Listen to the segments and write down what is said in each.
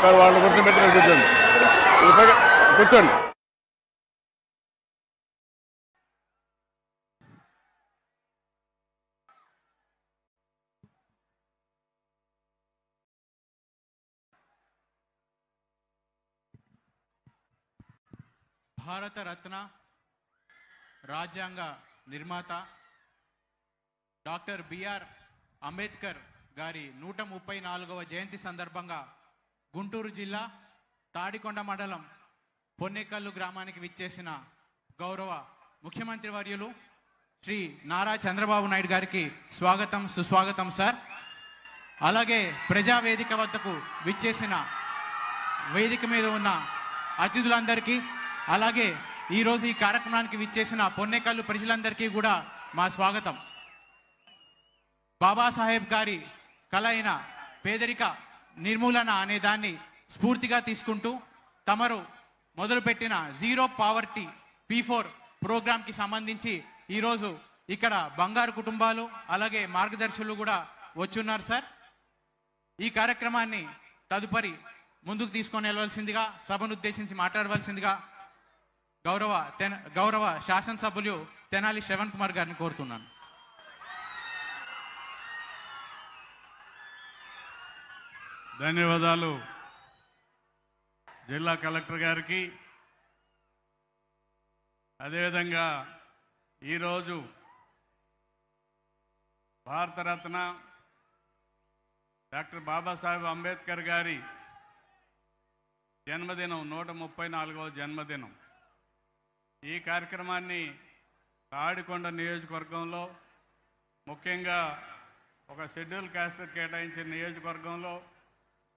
Sir వాళ్ళని కూర్చోబెట్టిన కూర్చోండి. కూర్చోండి. భారతరత్న రాజ్యాంగ నిర్మాత డాక్టర్ బిఆర్ అంబేద్కర్ గారి నూట ముప్పై నాలుగవ జయంతి సందర్భంగా గుంటూరు జిల్లా తాడికొండ మండలం పొన్నెకల్లు గ్రామానికి విచ్చేసిన గౌరవ ముఖ్యమంత్రి వర్యులు శ్రీ నారా చంద్రబాబు నాయుడు గారికి స్వాగతం సుస్వాగతం సార్. అలాగే ప్రజావేదిక వద్దకు విచ్చేసిన వేదిక మీద ఉన్న అతిథులందరికీ అలాగే ఈరోజు ఈ కార్యక్రమానికి విచ్చేసిన పొన్నెకల్లు ప్రజలందరికీ కూడా మా స్వాగతం. బాబాసాహెబ్ గారి కల అయిన పేదరిక నిర్మూలన అనే దాన్ని స్ఫూర్తిగా తీసుకుంటూ తమరు మొదలుపెట్టిన జీరో పావర్టీ పీ ఫోర్ ప్రోగ్రాంకి సంబంధించి ఈరోజు ఇక్కడ బంగారు కుటుంబాలు అలాగే మార్గదర్శులు కూడా వచ్చున్నారు సార్. ఈ కార్యక్రమాన్ని తదుపరి ముందుకు తీసుకొని వెళ్ళవలసిందిగా సభను ఉద్దేశించి మాట్లాడవలసిందిగా గౌరవ తెన గౌరవ శాసనసభ్యులు తెనాలి శ్రవణ్ కుమార్ గారిని కోరుతున్నాను. ధన్యవాదాలు. జిల్లా కలెక్టర్ గారికి. అదేవిధంగా ఈరోజు భారతరత్న డాక్టర్ బాబాసాహెబ్ అంబేద్కర్ గారి జన్మదినం నూట ముప్పై నాలుగవ జన్మదినం. ఈ కార్యక్రమాన్ని తాడికొండ నియోజకవర్గంలో ముఖ్యంగా ఒక షెడ్యూల్ క్యాస్ట్ కేటాయించిన నియోజకవర్గంలో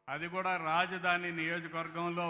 అది కూడా రాజధాని నియోజకవర్గంలో